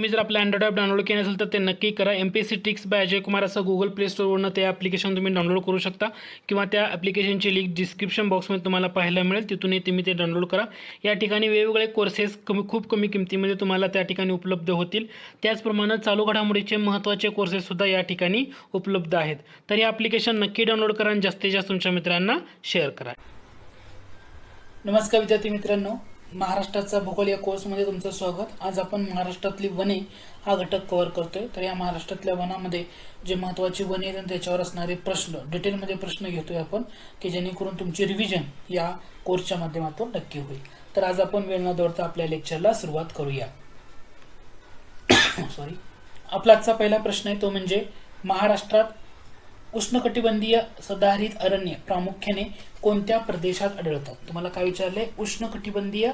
तुम्ही जर आपलं अँड्रॉइड ॲप डाउनलोड केलं असेल तर ते नक्की करा. M P C ticks by Ajay Kumar असं गुगल प्ले स्टोरवरनं ते ॲप्लिकेशन तुम्ही डाउनलोड करू शकता. किंवा त्या ॲप्लिकेशनची लिंक डिस्क्रिप्शन बॉक्समध्ये तुम्हाला पाहायला मिळेल. तिथूनही तुम्ही ते डाउनलोड करा. या ठिकाणी वेगवेगळे कोर्सेस कमी खूप कमी किमतीमध्ये तुम्हाला त्या ठिकाणी उपलब्ध होतील. त्याचप्रमाणे चालू घडामोडीचे महत्त्वाचे कोर्सेससुद्धा या ठिकाणी उपलब्ध आहेत. तर हे ॲप्लिकेशन नक्की डाउनलोड करा आणि जास्तीत जास्त तुमच्या मित्रांना शेअर करा. नमस्कार विद्यार्थी मित्रांनो. महाराष्ट्राचा भूगोल या कोर्समध्ये तुमचं स्वागत. आज आपण महाराष्ट्रातली वने हा घटक कव्हर करतोय. तर या महाराष्ट्रातल्या वनामध्ये जे महत्त्वाची वने आहेत त्याच्यावर असणारे प्रश्न डिटेलमध्ये प्रश्न घेतोय आपण की जेणेकरून तुमची रिव्हिजन या कोर्सच्या माध्यमातून नक्की होईल. तर आज आपण वेळ न दौडता आपल्या लेक्चरला सुरुवात करूया. सॉरी आपला आजचा पहिला प्रश्न आहे तो म्हणजे महाराष्ट्रात उष्णकटिबंधीय सदाहरित अरण्य प्रामुख्याने कोणत्या प्रदेशात आढळतात तुम्हाला काय विचारले उष्णकटिबंधीय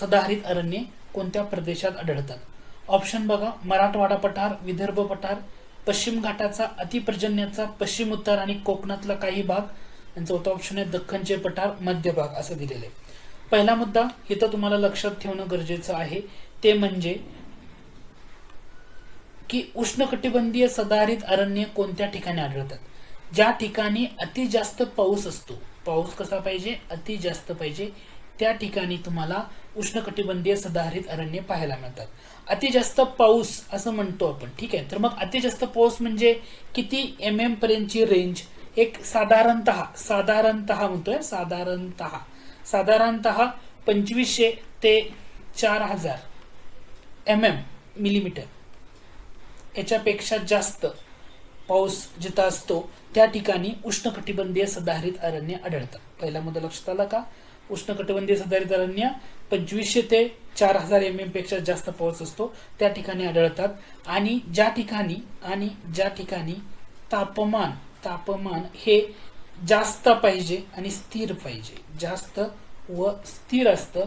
सदाहरित अरण्ये कोणत्या प्रदेशात आढळतात? ऑप्शन बघा. मराठवाडा पठार विदर्भ पठार पश्चिम घाटाचा अतिपर्जन्याचा पश्चिम उत्तर आणि कोकणातला काही भाग. आणि चौथा ऑप्शन आहे दख्खनचे पठार मध्य भाग असं दिलेलं आहे. पहिला मुद्दा इथं तुम्हाला लक्षात ठेवणं गरजेचं आहे. ते म्हणजे की उष्णकटिबंधीय सदाहरित अरण्य कोणत्या ठिकाणी आढळतात? ज्या ठिकाणी अति जास्त पाऊस असतो पाऊस कसा पाहिजे? अति जास्त पाहिजे. त्या ठिकाणी तुम्हाला उष्णकटिबंधीय सदाहरित अरण्य पाहायला मिळतात. अति जास्त पाऊस असं म्हणतो आपण ठीक आहे? तर मग अति जास्त पाऊस म्हणजे किती एम एम पर्यंतची रेंज एक साधारणतः साधारणतः म्हणतोय साधारणतः साधारणतः पंचवीसशे ते चार हजार एम एम मिलीमीटर याच्यापेक्षा जास्त पाऊस जिथं असतो त्या ठिकाणी उष्णकटिबंधीय सदाहरित अरण्य आढळतात पहिला मुद्दा लक्षात आला का? उष्णकटिबंधीय सदाहरित अरण्य पंचवीसशे ते चार हजार एम एमपेक्षा जास्त पाऊस असतो त्या ठिकाणी आढळतात. आणि ज्या ठिकाणी आणि ज्या ठिकाणी तापमान तापमान हे जास्त पाहिजे आणि स्थिर पाहिजे जास्त व स्थिर असतं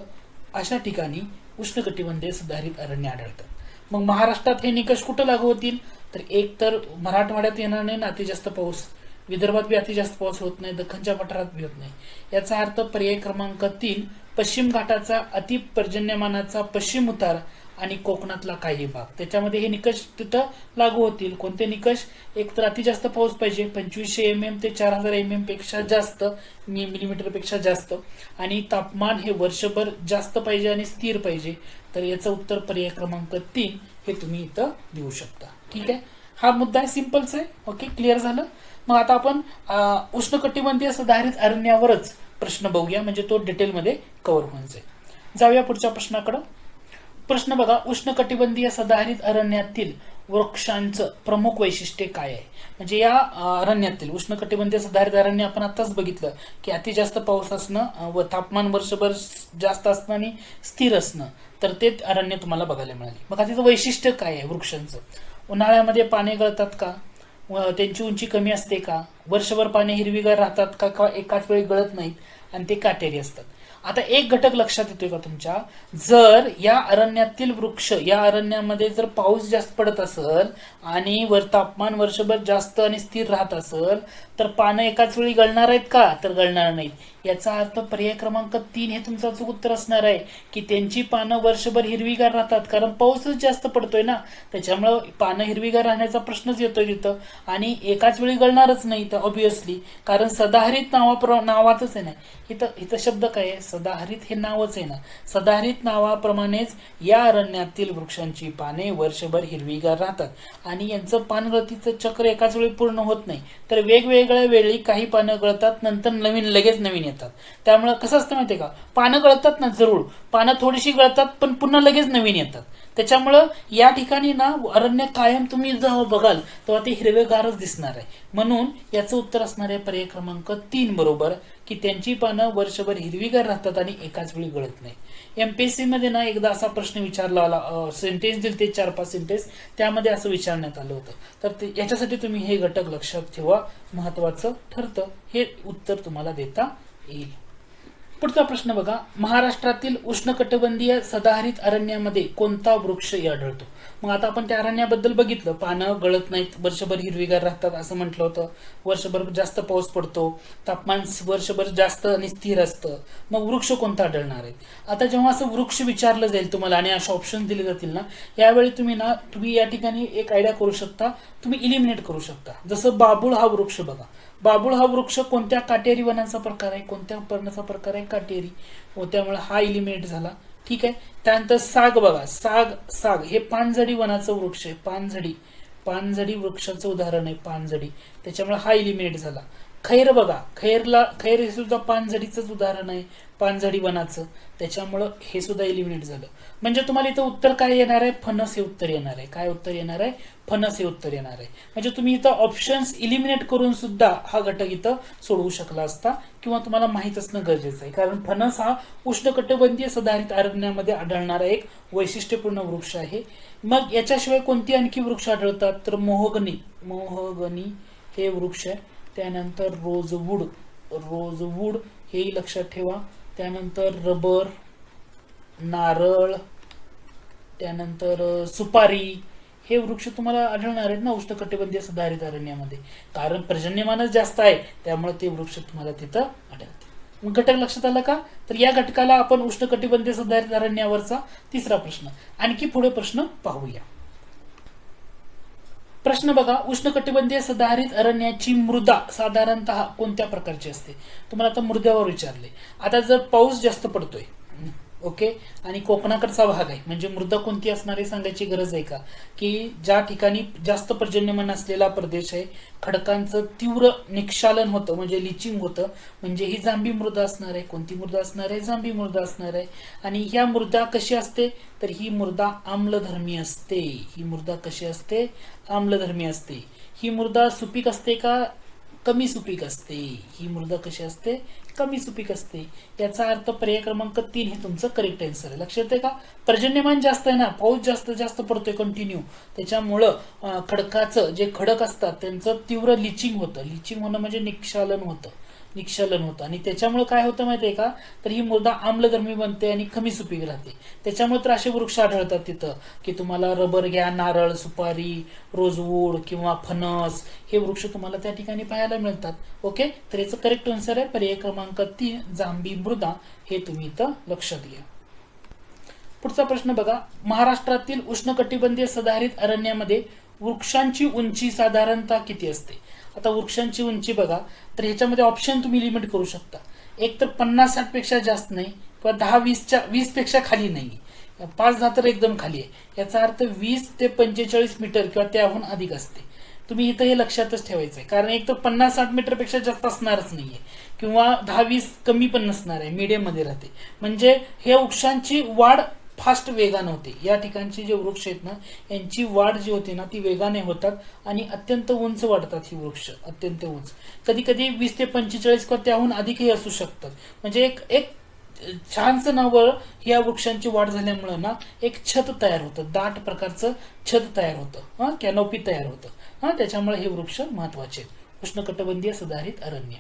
अशा ठिकाणी उष्णकटिबंधीय सुधारित अरण्य आढळतात मग महाराष्ट्रात हे निकष कुठं लागू होतील? तर एक तर मराठवाड्यात येणार नाही ना अति जास्त पाऊस. विदर्भात बी अति जास्त पाऊस होत नाही दख्खनच्या पठारात बी होत नाही. याचा अर्थ पर्याय क्रमांक तीन पश्चिम घाटाचा अति पर्जन्यमानाचा पश्चिम उतार आणि कोकणातला काही भाग. त्याच्यामध्ये हे निकष तिथं लागू होतील. कोणते निकष? एक तर अति जास्त पाऊस पाहिजे पंचवीसशे एम एम ते चार हजार एम एमपेक्षा जास्त मी मिलीमीटरपेक्षा जास्त. आणि तापमान हे वर्षभर जास्त पाहिजे आणि स्थिर पाहिजे. तर याचं उत्तर पर्याय क्रमांक तीन हे तुम्ही इथं देऊ शकता. ठीक आहे? हा मुद्दा आहे सिम्पलच आहे. ओके क्लिअर झालं? मग आता आपण उष्णकटिबंधीय सदाहरित अरण्यावरच प्रश्न बघूया. म्हणजे तो डिटेलमध्ये कव्हर होऊन जाईल जाऊया पुढच्या प्रश्नाकडं. प्रश्न बघा. उष्णकटिबंधीय सदाहरित अरण्यातील वृक्षांचं प्रमुख वैशिष्ट्य काय आहे? म्हणजे या अरण्यातील उष्णकटिबंधीय सुधारित अरण्य आपण आताच बघितलं की अति जास्त पाऊस असणं व तापमान वर्षभर जास्त असणं आणि स्थिर असणं तर ते अरण्य तुम्हाला बघायला मिळाले. मग आता तिचं वैशिष्ट्य काय आहे वृक्षांचं? उन्हाळ्यामध्ये पाने गळतात का? व त्यांची उंची कमी असते का? वर्षभर पाने हिरवीगार राहतात का? का एकाच वेळी गळत नाहीत आणि ते काटेरी असतात. आता एक घटक लक्षात येतोय का तुमच्या? जर या अरण्यातील वृक्ष या अरण्यामध्ये जर पाऊस जास्त पडत असेल आणि वर तापमान वर्षभर जास्त आणि स्थिर राहत असेल तर पानं एकाच वेळी गळणार आहेत का? तर गळणार नाहीत. याचा अर्थ पर्याय क्रमांक तीन हे तुमचं अचूक उत्तर असणार आहे की त्यांची पानं वर्षभर हिरवीगार राहतात. कारण पाऊसच जास्त पडतोय ना? त्याच्यामुळं पानं हिरवीगार राहण्याचा प्रश्नच येतोय तिथं. आणि एकाच वेळी गळणारच नाही तर ऑब्विसली कारण सदाहरित नावाप्र नावातच आहे ना? इथं इथं शब्द काय आहे? सदाहरित हे नावच आहे ना? सदाहरित नावाप्रमाणेच या अरण्यातील वृक्षांची पाने वर्षभर हिरवीगार राहतात. आणि यांचं पानगळतीचं चक्र एकाच वेळी पूर्ण होत नाही. तर वेगवेगळ्या वेळी काही पानं गळतात नंतर नवीन लगेच नवीन येतात. त्यामुळं कसं असतं माहितीये का? पानं गळतात ना जरूर. पानं थोडीशी गळतात पण पुन्हा लगेच नवीन येतात. त्याच्यामुळं या ठिकाणी ना अरण्य कायम तुम्ही जेव्हा बघाल तेव्हा ते हिरवेगारच दिसणार आहे. म्हणून याचं उत्तर असणार आहे पर्याय क्रमांक तीन बरोबर की त्यांची पानं वर्षभर हिरवीगार राहतात आणि एकाच वेळी गळत नाही. एम पी एसमध्ये ना एकदा असा प्रश्न विचारला आला सेंटेन्स दिले ते चार पाच सेंटेन्स त्यामध्ये असं विचारण्यात आलं होतं. तर ते याच्यासाठी तुम्ही हे घटक लक्षात ठेवा महत्वाचं ठरतं. हे उत्तर तुम्हाला देता येईल. पुढचा प्रश्न बघा. महाराष्ट्रातील उष्णकटिबंधीय सदाहरित अरण्यामध्ये कोणता वृक्ष आढळतो? मग आता आपण त्या अरण्याबद्दल बघितलं. पानं गळत नाहीत. वर्षभर हिरवीगार राहतात असं म्हटलं होतं. वर्षभर जास्त पाऊस पडतो. तापमान वर्षभर जास्त आणि स्थिर असतं. मग वृक्ष कोणता आढळणार आहे आता जेव्हा असं वृक्ष विचारलं जाईल तुम्हाला आणि असे ऑप्शन दिले जातील ना यावेळी तुम्ही ना तुम्ही या ठिकाणी एक आयडिया करू शकता. तुम्ही इलिमिनेट करू शकता. जसं बाबुळ हा वृक्ष बघा. बाबुळ हा वृक्ष कोणत्या काटेरी वनाचा प्रकार आहे? कोणत्या पर्णाचा प्रकार आहे? काटेरी व हो, त्यामुळे हा इलिमिनेट झाला. ठीक आहे? त्यानंतर साग बघा. साग साग. हे पानझडी वनाचं वृक्ष आहे. पानझडी. पानझडी वृक्षाचं उदाहरण आहे पानझडी. त्याच्यामुळे हा इलिमिनेट झाला. खैर बघा खैरला खैर हे सुद्धा पानझडीचंच उदाहरण आहे पानझडी वनाचं त्याच्यामुळं हे सुद्धा इलिमिनेट झालं. म्हणजे तुम्हाला इथं उत्तर काय येणार आहे? फणस हे उत्तर येणार आहे. काय उत्तर येणार आहे? फणस हे उत्तर येणार आहे. म्हणजे तुम्ही इथं ऑप्शन्स इलिमिनेट करून सुद्धा हा घटक इथं सोडवू शकला असता किंवा तुम्हाला माहीत असणं गरजेचं आहे. कारण फणस हा उष्णकटिबंधीय सदाहरित अरण्यामध्ये आढळणारा एक वैशिष्ट्यपूर्ण वृक्ष आहे. मग याच्याशिवाय कोणती आणखी वृक्ष आढळतात? तर मोहगनी. मोहगनी हे वृक्ष आहे. त्यानंतर रोजवूड. रोजवूड हेही लक्षात ठेवा. त्यानंतर रबर नारळ त्यानंतर सुपारी. हे वृक्ष तुम्हाला आढळणार आहेत ना उष्णकटिबंधीय सदाहरित अरण्यामध्ये. कारण पर्जन्यमानच जास्त आहे त्यामुळे ते वृक्ष तुम्हाला तिथं आढळते मग घटक लक्षात आला का? तर या घटकाला आपण उष्णकटिबंधीय सदाहरित अरण्यावरचा तिसरा प्रश्न. आणखी पुढे प्रश्न पाहूया. प्रश्न बघा उष्णकटिबंधीय सदाहरित अरण्याची मृदा साधारणतः कोणत्या प्रकारची असते? तुम्हाला आता मृद्यावर विचारले. आता जर पाऊस जास्त पडतोय ओके? आणि कोकणाकडचा भाग आहे. म्हणजे मृदा कोणती असणारे सांगायची गरज आहे का? की ज्या ठिकाणी जास्त पर्जन्यमान असलेला प्रदेश आहे खडकांचं तीव्र निक्षालन होतं म्हणजे लिचिंग होतं. म्हणजे ही जांभी मृदा असणार आहे. कोणती मृदा असणार आहे? जांभी मृदा असणार आहे. आणि ह्या मृदा कशी असते? तर ही मृदा आम्लधर्मी असते. ही मृदा कशी असते? आम्लधर्मी असते. ही मृदा सुपीक असते का कमी सुपीक असते. ही मृदा कशी असते? कमी सुपीक असते. याचा अर्थ पर्याय क्रमांक तीन हे तुमचं करेक्ट आन्सर आहे. लक्षात आहे का? पर्जन्यमान जास्त आहे ना पाऊस जास्त जास्त पडतोय कंटिन्यू त्याच्यामुळं खडकाचं जे खडक असतात त्यांचं तीव्र लिचिंग होतं. लिचिंग होणं म्हणजे निक्षालन होतं. निक्षलन होतं. आणि त्याच्यामुळे काय होतं माहिती आहे का? तर ही मृदा आम्लधर्मी बनते आणि कमी सुपीक राहते. त्याच्यामुळे तर असे वृक्ष आढळतात तिथं की तुम्हाला रबर घ्या नारळ सुपारी रोजवूड किंवा फणस हे वृक्ष तुम्हाला त्या ठिकाणी पाहायला मिळतात. ओके? तर याचं करेक्ट आन्सर आहे. पर्याय क्रमांक तीन जांभी मृदा. हे तुम्ही इथं लक्षात घ्या. पुढचा प्रश्न बघा. महाराष्ट्रातील उष्णकटिबंधीय सदाहरित अरण्यामध्ये वृक्षांची उंची साधारणतः किती असते? आता वृक्षांची उंची बघा तर ह्याच्यामध्ये ऑप्शन तुम्ही लिमिट करू शकता. एक तर पन्नास साठपेक्षा जास्त नाही किंवा दहा वीसच्या वीसपेक्षा खाली नाही. पाच दहा तर एकदम खाली आहे. याचा अर्थ वीस ते पंचेचाळीस मीटर किंवा त्याहून अधिक असते. तुम्ही इथं हे लक्षातच ठेवायचं आहे. कारण एक तर पन्नास साठ मीटरपेक्षा जास्त असणारच नाहीये. किंवा दहा वीस कमी पण नसणार आहे मीडियममध्ये राहते. म्हणजे हे वृक्षांची वाढ फास्ट वेगानं होते. या ठिकाणचे जे वृक्ष आहेत ना यांची वाढ जी होते ना ती वेगाने होतात आणि अत्यंत उंच वाढतात ही वृक्ष अत्यंत उंच. कधी कधी वीस ते पंचेचाळीस किंवा त्याहून अधिकही असू शकतात. म्हणजे एक एक छानसं नावळ या वृक्षांची वाढ झाल्यामुळं ना एक छत तयार होतं. दाट प्रकारचं छत तयार होतं. हां कॅनोपी तयार होतं. हां त्याच्यामुळे हे वृक्ष महत्त्वाचे आहेत. उष्णकटिबंधीय सदाहरित अरण्य.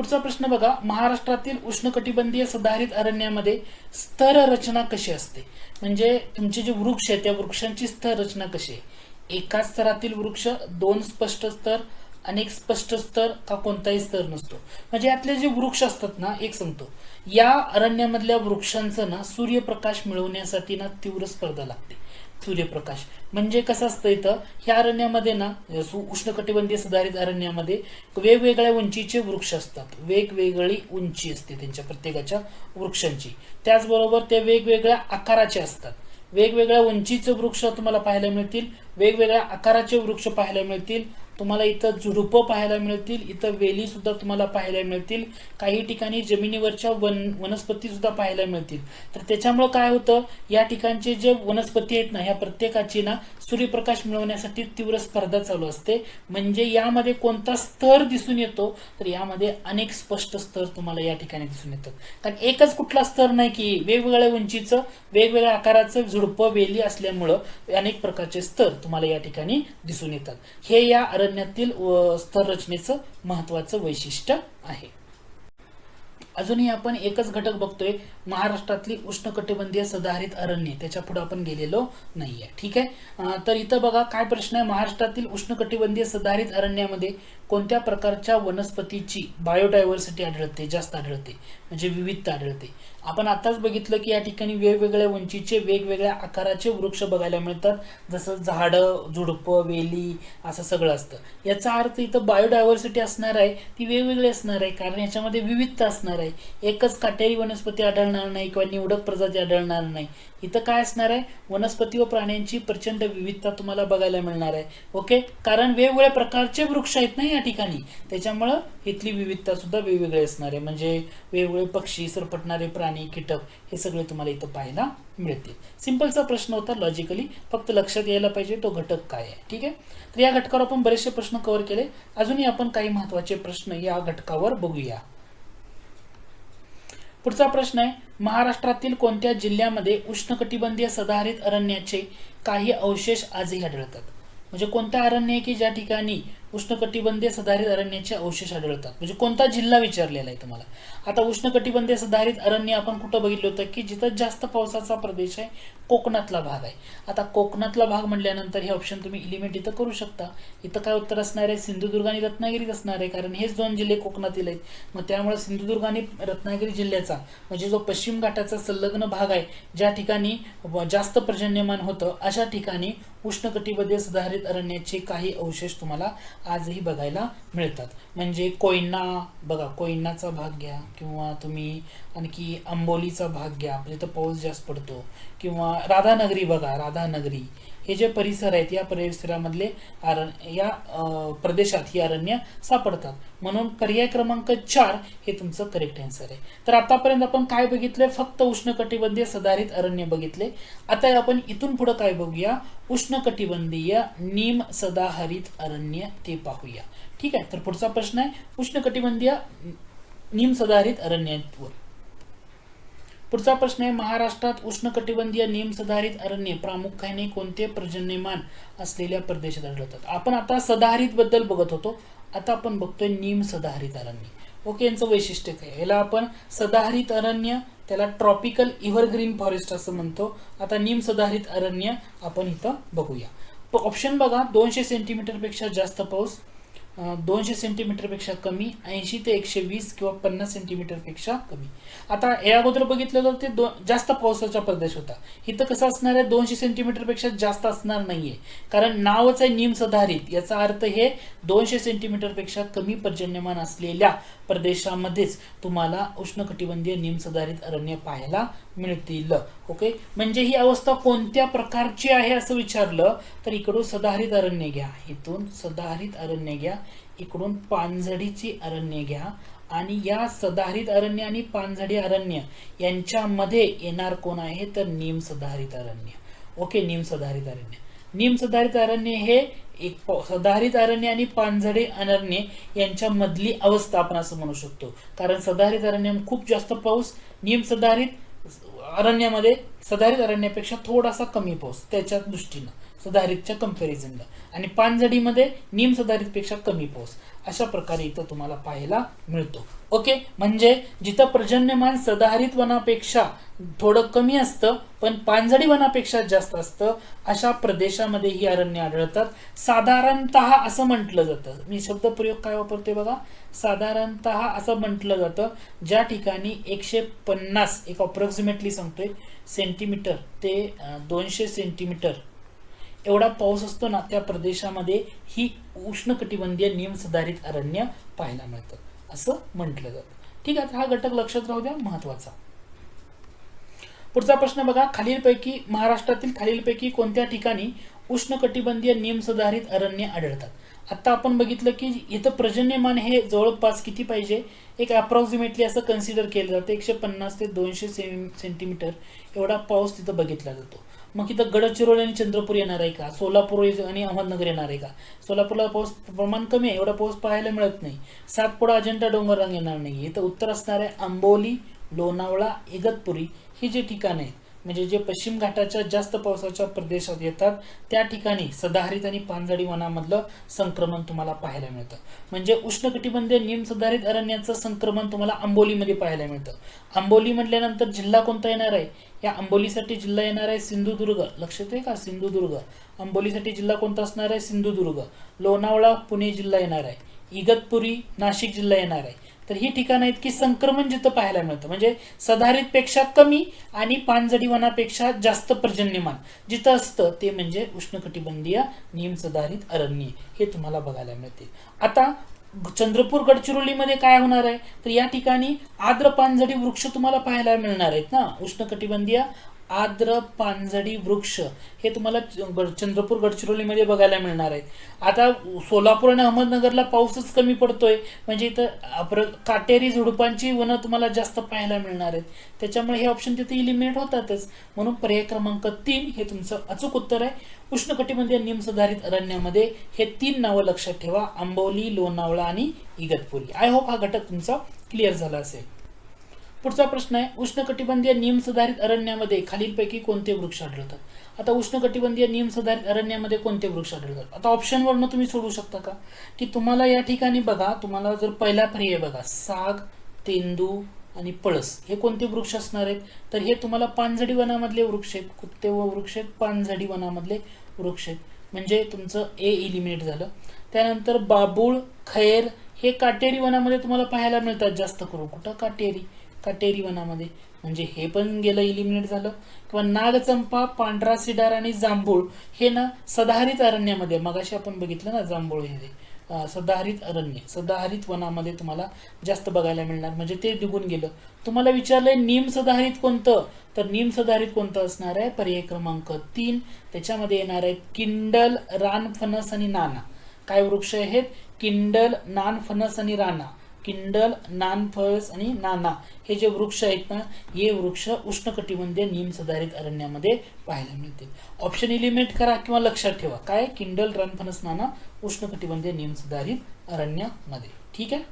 पुढचा प्रश्न बघा. महाराष्ट्रातील उष्णकटिबंधीय सदाहरित अरण्यामध्ये स्तर रचना कशी असते? म्हणजे तुमचे जे वृक्ष आहेत त्या वृक्षांची स्तर रचना कशी आहे? एकाच स्तरातील वृक्ष दोन स्पष्ट स्तर अनेक स्पष्ट स्तर का कोणताही स्तर नसतो? म्हणजे यातले जे वृक्ष असतात ना एक सांगतो. या अरण्यामधल्या वृक्षांचं ना सूर्यप्रकाश मिळवण्यासाठी ना तीव्र स्पर्धा लागते. सूर्यप्रकाश. म्हणजे कसं असतं इथं ह्या अरण्यामध्ये ना सु- उष्णकटिबंधीय सुधारित अरण्यामध्ये वेगवेगळ्या उंचीचे वृक्ष असतात. वेगवेगळी उंची असते त्यांच्या प्रत्येकाच्या वृक्षांची. त्याचबरोबर ते वेगवेगळ्या आकाराचे असतात. वेगवेगळ्या उंचीचे वृक्ष तुम्हाला पाहायला मिळतील वेगवेगळ्या आकाराचे वृक्ष पाहायला मिळतील तुम्हाला इथं झुडपं पाहायला मिळतील इथं वेली सुद्धा तुम्हाला पाहायला मिळतील काही ठिकाणी जमिनीवरच्या वन वनस्पती सुद्धा पाहायला मिळतील. तर त्याच्यामुळं काय होतं या ठिकाणचे जे वनस्पती आहेत ना ह्या प्रत्येकाची ना सूर्यप्रकाश मिळवण्यासाठी तीव्र स्पर्धा चालू असते. म्हणजे यामध्ये कोणता स्तर दिसून येतो तर यामध्ये अनेक स्पष्ट स्तर तुम्हाला या ठिकाणी दिसून येतात. कारण एकच कुठला स्तर नाही की वेगवेगळ्या उंचीचं वेगवेगळ्या आकाराचं झुडपं वेली असल्यामुळं अनेक प्रकारचे स्तर तुम्हाला या ठिकाणी दिसून येतात. हे या अरण्य अ, स्तर महत्वाचं वैशिष्ट्य आहे. अजूनही आपण एकच घटक बघतोय महाराष्ट्रातली उष्णकटिबंधीय सदाहरित अरण्य. त्याच्या पुढे आपण गेलेलो नाहीये. ठीक आहे? तर इथं बघा काय प्रश्न आहे? महाराष्ट्रातील उष्णकटिबंधीय सदाहरित अरण्यामध्ये कोणत्या प्रकारच्या वनस्पतीची बायोडायव्हर्सिटी आढळते जास्त आढळते म्हणजे विविधता आढळते? आपण आताच बघितलं की या ठिकाणी वेगवेगळ्या उंचीचे वेगवेगळ्या आकाराचे वृक्ष बघायला मिळतात. जसं झाडं झुडपं वेली असं सगळं असतं. याचा अर्थ इथं बायोडायव्हर्सिटी असणार आहे ती वेगवेगळी असणार आहे कारण याच्यामध्ये विविधता असणार आहे. एकच काटेरी वनस्पती आढळणार नाही किंवा निवडक प्रजाती आढळणार नाही. इथं काय असणार आहे? वनस्पती व प्राण्यांची प्रचंड विविधता तुम्हाला बघायला मिळणार आहे. ओके? कारण वेगवेगळ्या प्रकारचे वृक्ष आहेत ना या ठिकाणी. त्याच्यामुळं इथली विविधता सुद्धा वेगवेगळी असणार आहे म्हणजे वेगवेगळे पक्षी सरपटणारे प्राणी कीटक हे सगळे तुम्हाला इथं पाहायला मिळतील. सिम्पलचा प्रश्न होता लॉजिकली फक्त लक्षात यायला पाहिजे तो घटक काय आहे ठीक आहे? तर या घटकावर आपण बरेचसे प्रश्न कव्हर केले. अजूनही आपण काही महत्त्वाचे प्रश्न या घटकावर बघूया. पुढचा प्रश्न आहे महाराष्ट्रातील कोणत्या जिल्ह्यामध्ये उष्णकटिबंधीय सदाहरित अरण्याचे काही अवशेष आजही आढळतात? म्हणजे कोणत्या अरण्य आहे की ज्या ठिकाणी उष्णकटिबंधीय सदाहरित अरण्याचे अवशेष आढळतात. म्हणजे कोणता जिल्हा विचारलेला आहे तुम्हाला? आता उष्णकटिबंधीय सदाहरित अरण्य आपण कुठं बघितलं होतं की जिथं जास्त पावसाचा प्रदेश आहे कोकणातला भाग आहे. आता कोकणातला भाग म्हटल्यानंतर हे ऑप्शन तुम्ही इलिमेंट इथं करू शकता. इथं काय उत्तर असणार आहे? सिंधुदुर्ग आणि रत्नागिरीत असणार आहे कारण हेच दोन जिल्हे कोकणातील आहेत. मग त्यामुळे सिंधुदुर्ग आणि रत्नागिरी जिल्ह्याचा म्हणजे जो पश्चिम घाटाचा संलग्न भाग आहे ज्या ठिकाणी जास्त पर्जन्यमान होतं अशा ठिकाणी उष्णकटिबंधीय सुधारित अरण्याचे काही अवशेष तुम्हाला आजही बघायला मिळतात. म्हणजे कोयना बघा कोयनाचा भाग घ्या किंवा तुम्ही आणखी अंबोलीचा भाग घ्या म्हणजे जिथं पाऊस जास्त पडतो. किंवा राधानगरी बघा राधानगरी. हे जे परिसर आहेत या परिसरामधले अरण्य या प्रदेशात ही अरण्य सापडतात. म्हणून पर्याय क्रमांक चार हे तुमचं करेक्ट आन्सर आहे. तर आतापर्यंत आपण काय बघितलंय फक्त उष्णकटिबंधीय सदाहरित अरण्य बघितले. आता आपण इथून पुढे काय बघूया? उष्णकटिबंधीय निम सदाहरित अरण्य ते पाहूया. ठीक आहे? तर पुढचा प्रश्न आहे उष्णकटिबंधीय निम सदाहरित अरण्यावर. पुढचा प्रश्न आहे महाराष्ट्रात उष्णकटिबंधीय नियमसधारित अरण्ये प्रामुख्याने कोणते पर्जन्यमान असलेल्या प्रदेशात आढळतात? आपण आता सदाहरित बद्दल बघत होतो. आता आपण बघतोय निम सदाहरित अरण्य. ओके यांचं वैशिष्ट्य काय? याला आपण सदाहरित अरण्य त्याला ट्रॉपिकल इव्हरग्रीन फॉरेस्ट असं म्हणतो. आता निम सदाहरित अरण्य आपण इथं बघूया. ऑप्शन बघा दोनशे सेंटीमीटरपेक्षा जास्त पाऊस दोनशे सेंटीमीटरपेक्षा कमी ऐंशी ते एकशे वीस किंवा पन्नास सेंटीमीटरपेक्षा कमी. आता या अगोदर बघितलं तर ते दो जास्त पावसाचा प्रदेश होता. इथं कसं असणार आहे? दोनशे सेंटीमीटरपेक्षा जास्त असणार नाहीये. कारण नावच आहे निमसधारित. याचा अर्थ हे दोनशे सेंटीमीटरपेक्षा कमी पर्जन्यमान असलेल्या प्रदेशामध्येच तुम्हाला उष्णकटिबंधीय निमसधारित अरण्य पाहायला मिळतील. ओके? म्हणजे ही अवस्था कोणत्या प्रकारची आहे असं विचारलं तर इकडून सदाहरित अरण्य घ्या. इथून सदाहरित अरण्य घ्या. इकडून पानझडीची अरण्य घ्या आणि या सदाहरित अरण्य आणि पानझडी अरण्य यांच्यामध्ये येणार कोण आहे? तर निम सदाहरित अरण्य. ओके निम सदाहरित अरण्य. निम सदाहरित अरण्य हे एक सदाहरित अरण्य आणि पानझडे अरण्य यांच्या मधली अवस्था आपण असं म्हणू शकतो. कारण सदाहरित अरण्य खूप जास्त पाऊस निम सदाहरित अरण्यामध्ये सदाहरित अरण्यापेक्षा थोडासा कमी पाऊस त्याच्या दृष्टीनं. सदाहरितच्या कम्पॅरिझनला आणि पानझडीमध्ये निम सदाहरितपेक्षा कमी पाऊस. अशा प्रकारे इथं तुम्हाला पाहायला मिळतो. ओके? म्हणजे जिथं पर्जन्यमान सदाहरित वनापेक्षा थोडं कमी असतं पण पानझडी वनापेक्षा जास्त असतं अशा प्रदेशामध्ये ही अरण्य आढळतात. साधारणतः असं म्हटलं जातं. मी शब्दप्रयोग काय वापरतोय बघा? साधारणतः असं म्हटलं जातं ज्या ठिकाणी एकशे पन्नास एक अप्रॉक्सिमेटली सांगतोय सेंटीमीटर ते दोनशे सेंटीमीटर एवढा पाऊस असतो ना त्या प्रदेशामध्ये ही उष्णकटिबंधीय नियमसुधारित अरण्य पाहायला मिळतं. असं म्हटलं जातं. ठीक आहे हा घटक लक्षात राहू द्या महत्त्वाचा. पुढचा प्रश्न बघा खालीलपैकी महाराष्ट्रातील खालीलपैकी कोणत्या ठिकाणी उष्णकटिबंधीय नियमसुधारित अरण्य आढळतात? आता आपण बघितलं की इथं पर्जन्यमान हे जवळपास किती पाहिजे? एक अप्रॉक्सिमेटली असं कन्सिडर केलं जातं. एकशे पन्नास ते दोनशे सेंटीमीटर एवढा पाऊस तिथं बघितला जातो. मग इथं गडचिरोली आणि चंद्रपूर येणार आहे का? सोलापूर आणि अहमदनगर येणार आहे का? सोलापूरला पाऊस प्रमाण कमी आहे एवढा पाऊस पाहायला मिळत नाही. सातपुडा अजंठा डोंगररांग येणार नाही इथं उत्तर असणार आहे आंबोली लोणावळा इगतपुरी ही जी ठिकाणं आहेत म्हणजे जे पश्चिम घाटाच्या जास्त पावसाच्या प्रदेशात येतात त्या ठिकाणी सदाहरित आणि पानझडी वनामधलं संक्रमण तुम्हाला पाहायला मिळतं. म्हणजे उष्णकटिबंधीय निम सदाहरित अरण्याचं संक्रमण तुम्हाला आंबोलीमध्ये पाहायला मिळतं. आंबोली म्हटल्यानंतर जिल्हा कोणता येणार आहे? या आंबोलीसाठी जिल्हा येणार आहे सिंधुदुर्ग. लक्षात आहे का? सिंधुदुर्ग. आंबोलीसाठी जिल्हा कोणता असणार आहे? सिंधुदुर्ग. लोणावळा पुणे जिल्हा येणार आहे. इगतपुरी नाशिक जिल्हा येणार आहे. तर ही ठिकाणं आहेत की संक्रमण जिथं पाहायला मिळतं. म्हणजे सदाहरित पेक्षा कमी आणि पानझडी वनापेक्षा जास्त पर्जन्यमान. जिथं असतं ते म्हणजे उष्णकटिबंधीय निम सदाहरित अरण्य हे तुम्हाला बघायला मिळतील. आता चंद्रपूर गडचिरोलीमध्ये काय होणार आहे? तर या ठिकाणी आर्द्र पानझडी वृक्ष तुम्हाला पाहायला मिळणार आहेत ना. उष्णकटिबंधीय आर्द्र पानझडी वृक्ष हे तुम्हाला च- गड- चंद्रपूर गडचिरोलीमध्ये बघायला मिळणार आहेत आता सोलापूर आणि अहमदनगरला पाऊसच कमी पडतोय. म्हणजे इथं अप्र- काटेरी झुडपांची वनं तुम्हाला जास्त पाहायला मिळणार आहेत. त्याच्यामुळे हे ऑप्शन तिथे इलिमिनेट होतातच. म्हणून पर्याय क्रमांक तीन हे तुमचं अचूक उत्तर आहे. उष्णकटिबंधीय निमसुधारित अरण्यामध्ये हे तीन नावं लक्षात ठेवा. आंबोली लोणावळा आणि इगतपुरी. आय होप हा घटक तुमचा क्लिअर झाला असेल. पुढचा प्रश्न आहे उष्णकटिबंधीय नियम सुधारित अरण्यामध्ये खालीलपैकी कोणते वृक्ष आढळतात? आता उष्णकटिबंधीय नियम सुधारित अरण्यामध्ये कोणते वृक्ष आढळतात? आता ऑप्शनवरनं तुम्ही सोडू शकता का? की तुम्हाला या ठिकाणी बघा तुम्हाला जर पहिला पर्याय बघा साग तेंदू आणि पळस हे कोणते वृक्ष असणार आहेत? तर हे तुम्हाला पानझडी वनामधले वृक्ष आहेत. कुत्ते व वृक्ष आहेत पानझडी वनामधले वृक्ष आहेत. म्हणजे तुमचं ए इलिमिनेट झालं. त्यानंतर बाबूळ खैर हे काटेरी वनामध्ये तुम्हाला पाहायला मिळतात जास्त करून. कुठं? काटेरी. काटेरी वनामध्ये म्हणजे हे पण गेलं इलिमिनेट झालं. किंवा नागचंपा पांढरा सिडार आणि जांभूळ हे ना सदाहरित अरण्यामध्ये मगाशी आपण बघितलं ना जांभूळ हे. सदाहरित अरण्य सदाहरित वनामध्ये तुम्हाला जास्त बघायला मिळणार. म्हणजे ते निघून गेलं. तुम्हाला विचारलंय निम सदाहरित कोणतं? तर निम सदाहरित कोणतं असणार आहे? पर्याय क्रमांक तीन. त्याच्यामध्ये येणार आहे किंडल रान फणस आणि नाना. काय वृक्ष आहेत? किंडल नान फणस आणि राणा किंडल नानफळस आणि नाना हे जे वृक्ष आहेत ना हे वृक्ष उष्णकटिबंधीय निम सदाहरित अरण्यामध्ये पाहायला मिळतील. ऑप्शन इलिमिनेट करा किंवा लक्षात ठेवा. काय? किंडल रानफणस नाना उष्णकटिबंधीय निम अरण्यामध्ये. ठीक आहे?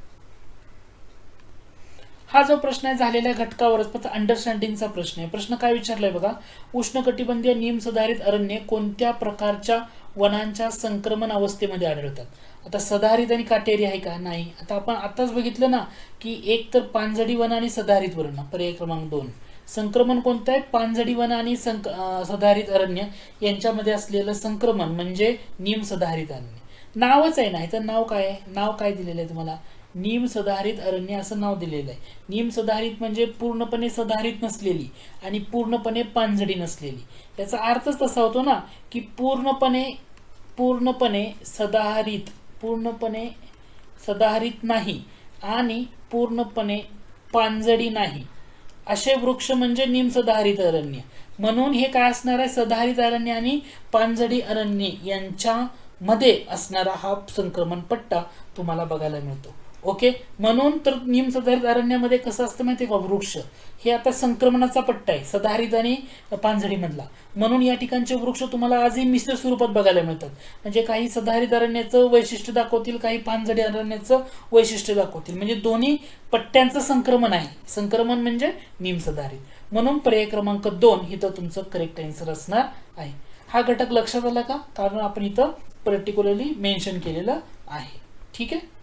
हा जो प्रश्न आहे झालेल्या घटकावरच फक्त अंडरस्टँडिंगचा प्रश्न आहे. प्रश्न काय विचारलाय बघा? उष्णकटिबंधीय निम सुधारित अरण्ये कोणत्या प्रकारच्या वनांच्या संक्रमण अवस्थेमध्ये आढळतात? आता सदाहरित आणि काटेरी आहे का? नाही. आता आपण आताच बघितलं ना की एक तर पानझडी वन आणि सदाहरित वर्ण पर्याय क्रमांक दोन. संक्रमण कोणतं आहे? पानझडी वन आणि संक सदाहरित अरण्य यांच्यामध्ये असलेलं संक्रमण म्हणजे निम सदाहरित अरण्य. नावच आहे ना तर नाव काय आहे? नाव काय दिलेलं आहे तुम्हाला? निम सदाहरित अरण्य असं नाव दिलेलं आहे. निम सदाहरित म्हणजे पूर्णपणे सदाहरित नसलेली आणि पूर्णपणे पानझडी नसलेली. याचा अर्थच तसा होतो ना की पूर्णपणे पूर्णपणे सदाहरित पूर्णपणे सदाहरित नाही आणि पूर्णपणे पानझडी नाही. असे वृक्ष म्हणजे निमसदाहरित अरण्य. म्हणून हे काय असणार आहे? सदाहरित अरण्य आणि पानझडी अरण्य यांच्यामध्ये असणारा हा संक्रमण पट्टा तुम्हाला बघायला मिळतो. ओके? म्हणून तर निम सदाहरित अरण्यामध्ये कसं असतं माहिती आहे का? वृक्ष. हे आता संक्रमणाचा पट्टा आहे. सदाहरित आणि पानझडीमधला. म्हणून या ठिकाणचे वृक्ष तुम्हाला आजही मिश्र स्वरूपात बघायला मिळतात. म्हणजे काही सदाहरित अरण्याचं वैशिष्ट्य दाखवतील काही पानझडी अरण्याचं वैशिष्ट्य दाखवतील. म्हणजे दोन्ही पट्ट्यांचं संक्रमण आहे. संक्रमण म्हणजे निम सदाहरित म्हणून पर्याय क्रमांक दोन इथं तुमचं करेक्ट आन्सर असणार आहे. हा घटक लक्षात आला का? कारण आपण इथं पर्टिक्युलरली मेन्शन केलेलं आहे. ठीक आहे?